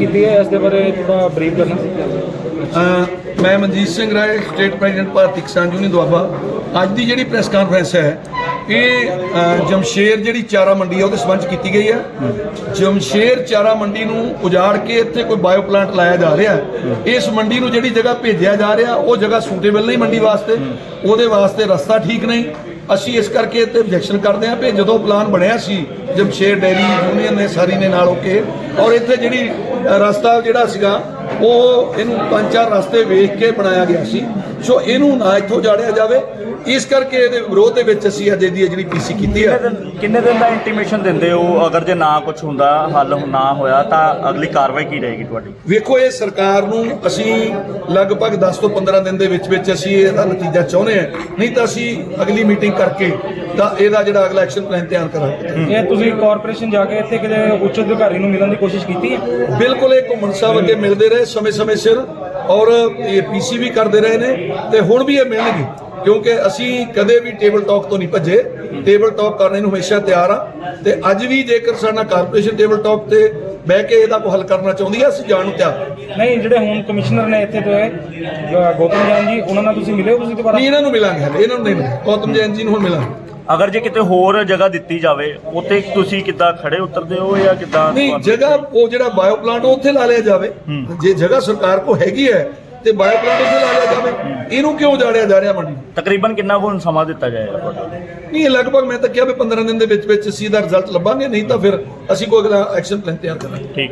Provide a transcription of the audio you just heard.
ਕੀਤੀ ਹੈ ਇਸ ਦੇ ਬਾਰੇ ਥੋੜਾ ਬਰੀਫ ਕਰਨਾ। ਅ, ਮੈਂ Manjit Singh Rai state president Bharti Kisan union Doaba. ਅੱਜ ਦੀ ਜਿਹੜੀ ਪ੍ਰੈਸ ਕਾਨਫਰੰਸ ਹੈ ਇਹ ਜਮਸ਼ੇਰ ਜਿਹੜੀ ਚਾਰਾ ਮੰਡੀ ਹੈ ਉਹਦੇ ਸੰਬੰਧ ਕੀਤੀ ਗਈ ਹੈ। ਜਮਸ਼ੇਰ ਚਾਰਾ ਮੰਡੀ ਨੂੰ ਉਜਾੜ ਕੇ ਇੱਥੇ ਕੋਈ ਬਾਇਓ ਪਲਾਂਟ ਲਾਇਆ ਜਾ ਰਿਹਾ ਇਸ ਮੰਡੀ ਨੂੰ ਜਿਹੜੀ ਜਗ੍ਹਾ ਭੇਜਿਆ ਜਾ ਰਿਹਾ ਉਹ ਜਗ੍ਹਾ ਸੂਟੇਬਲ ਨਹੀਂ ਮੰਡੀ ਵਾਸਤੇ। ਉਹਦੇ ਵਾਸਤੇ ਰਸਤਾ ਠੀਕ ਨਹੀਂ। ਅਸੀਂ ਇਸ ਕਰਕੇ ਤੇ ਆਬਜੈਕਸ਼ਨ ਕਰਦੇ ਹਾਂ ਕਿ ਜਦੋਂ ਪਲਾਨ ਬਣਿਆ ਸੀ ਜਮਸ਼ੇਰ ਡੈਰੀ ਯੂਨੀਅਨ ਨੇ ਸਾਰੀ ਨੇ ਨਾਲ ਹੋ ਕੇ ਔਰ ਇੱਥੇ ਜਿਹੜੀ ਰਸਤਾ ਜਿਹੜਾ ਸੀਗਾ ਉਹ ਇਹਨੂੰ ਪੰਜ ਚਾਰ ਰਸਤੇ ਵੇਖ ਕੇ ਬਣਾਇਆ ਗਿਆ ਸੀ। ਸੋ ਇਹਨੂੰ ਨਾ ਇੱਥੋਂ ਜਾੜਿਆ ਜਾਵੇ। ਇਸ ਕਰਕੇ ਇਹਦੇ ਵਿਰੋਧ ਦੇ ਵਿੱਚ ਅਸੀਂ ਅੱਜ ਇਹਦੀ ਜਿਹੜੀ ਪੀਸੀ ਕੀਤੀ ਹੈ। ਕਿੰਨੇ ਦਿਨ ਦਾ ਇੰਟੀਮੇਸ਼ਨ ਦਿੰਦੇ ਹੋ? ਅਗਰ ਜੇ ਨਾ ਕੁਝ ਹੁੰਦਾ ਹੱਲ ਨਾ ਹੋਇਆ ਤਾਂ ਅਗਲੀ ਕਾਰਵਾਈ ਕੀ ਰਹੇਗੀ ਤੁਹਾਡੀ? ਵੇਖੋ ਇਹ ਸਰਕਾਰ ਨੂੰ ਅਸੀਂ ਲਗਭਗ 10 ਤੋਂ 15 ਦਿਨ ਦੇ ਵਿੱਚ ਵਿੱਚ ਅਸੀਂ ਇਹਦਾ ਨਤੀਜਾ ਚਾਹੁੰਦੇ ਹਾਂ। ਨਹੀਂ ਤਾਂ ਅਸੀਂ ਅਗਲੀ ਮੀਟਿੰਗ ਕਰਕੇ ਤਾਂ ਇਹਦਾ ਜਿਹੜਾ ਅਗਲਾ ਐਕਸ਼ਨ ਪਲਾਨ ਤਿਆਰ ਕਰਾਂਗੇ। ਇਹ ਤੁਸੀਂ ਕਾਰਪੋਰੇਸ਼ਨ ਜਾ ਕੇ ਇੱਥੇ ਕਿਤੇ ਉੱਚ ਅਧਿਕਾਰੀ ਨੂੰ ਮਿਲਣ ਦੀ ਕੋਸ਼ਿਸ਼ ਕੀਤੀ ਹੈ? ਬਿਲਕੁਲ ਇਹ ਘੁੰਮਣ ਸਾਹਿਬ ਅੱਗੇ ਮਿਲਦੇ ਰਹੇ। ਸਮੇਂ-ਸਮੇਂ ਸਿਰ ਔਰ ਇਹ ਪੀਸੀ ਵੀ ਕਰਦੇ ਰਹੇ ਨੇ ਤੇ ਹੁਣ ਵੀ ਇਹ ਮਿਲਣਗੇ ਕਿਉਂਕਿ ਅਸੀਂ ਕਦੇ ਵੀ ਟੇਬਲ ਟਾਕ ਤੋਂ ਨਹੀਂ ਭੱਜੇ। ਟੇਬਲ ਟਾਕ ਕਰਨ ਨੂੰ ਹਮੇਸ਼ਾ ਤਿਆਰ ਆ ਤੇ ਅੱਜ ਵੀ ਜੇਕਰ ਸਾਡਾ ਕਾਰਪੋਰੇਸ਼ਨ ਟੇਬਲ ਟਾਕ ਤੇ ਬਹਿ ਕੇ ਇਹਦਾ ਕੋਈ ਹੱਲ ਕਰਨਾ ਚਾਹੁੰਦੀ ਹੈ ਅਸੀਂ ਜਾਣ ਨੂੰ ਤਿਆਰ। ਨਹੀਂ ਜਿਹੜੇ ਹੁਣ ਕਮਿਸ਼ਨਰ ਨੇ ਇੱਥੇ ਤੋਂ ਹੈ ਗੌਤਮ ਜਾਨ ਜੀ ਉਹਨਾਂ ਨਾਲ ਤੁਸੀਂ ਮਿਲੇ ਹੋ ਤੁਸੀਂ ਦੁਬਾਰਾ? ਨਹੀਂ ਇਹਨਾਂ ਨੂੰ ਮਿਲਾਂਗੇ ਹਲੇ ਇਹਨਾਂ ਨੂੰ ਨਹੀਂ ਮਿਲਾਂਗੇ ਗੌਤਮ ਜੈਨ ਜੀ ਨੂੰ ਹੁਣ ਮਿਲਾਂਗੇ। ਅਗਰ ਜੇ ਕਿਤੇ ਹੋਰ ਜਗ੍ਹਾ ਦਿੱਤੀ ਜਾਵੇ ਉੱਥੇ ਤੁਸੀਂ ਕਿੱਦਾਂ ਖੜੇ ਉਤਰਦੇ ਹੋ ਜਾਂ ਕਿੱਦਾਂ ਨਹੀਂ ਜਗ੍ਹਾ ਉਹ ਜਿਹੜਾ ਬਾਇਓ ਪਲਾਂਟ ਉੱਥੇ ਲਾ ਲਿਆ ਜਾਵੇ। ਜੇ ਜਗ੍ਹਾ ਸਰਕਾਰ ਕੋ ਹੈਗੀ ਹੈ ਤੇ ਬਾਇਓ ਪਲਾਂਟ ਉੱਥੇ ਲਾ ਲਿਆ ਜਾਵੇ ਇਹਨੂੰ ਕਿਉਂ ਜਾੜਿਆ ਜਾ ਰਿਹਾ ਮੰਡੀ? ਤਕਰੀਬਨ ਕਿੰਨਾ ਕੁ ਸਮਾਂ ਦਿੱਤਾ ਜਾਏਗਾ ਤੁਹਾਡਾ? ਨਹੀਂ ਲਗਭਗ ਮੈਂ ਤਾਂ ਕਿਹਾ ਵੀ 15 ਦਿਨ ਦੇ ਵਿੱਚ ਵਿੱਚ ਇਹਦਾ ਰਿਜ਼ਲਟ ਲੱਭਾਂਗੇ ਨਹੀਂ ਤਾਂ ਫਿਰ ਅਸੀਂ ਕੋਈ ਅਗਲਾ ਐਕਸ਼ਨ ਪਲਾਨ ਤਿਆਰ ਕਰਾਂਗੇ। ਠੀਕ।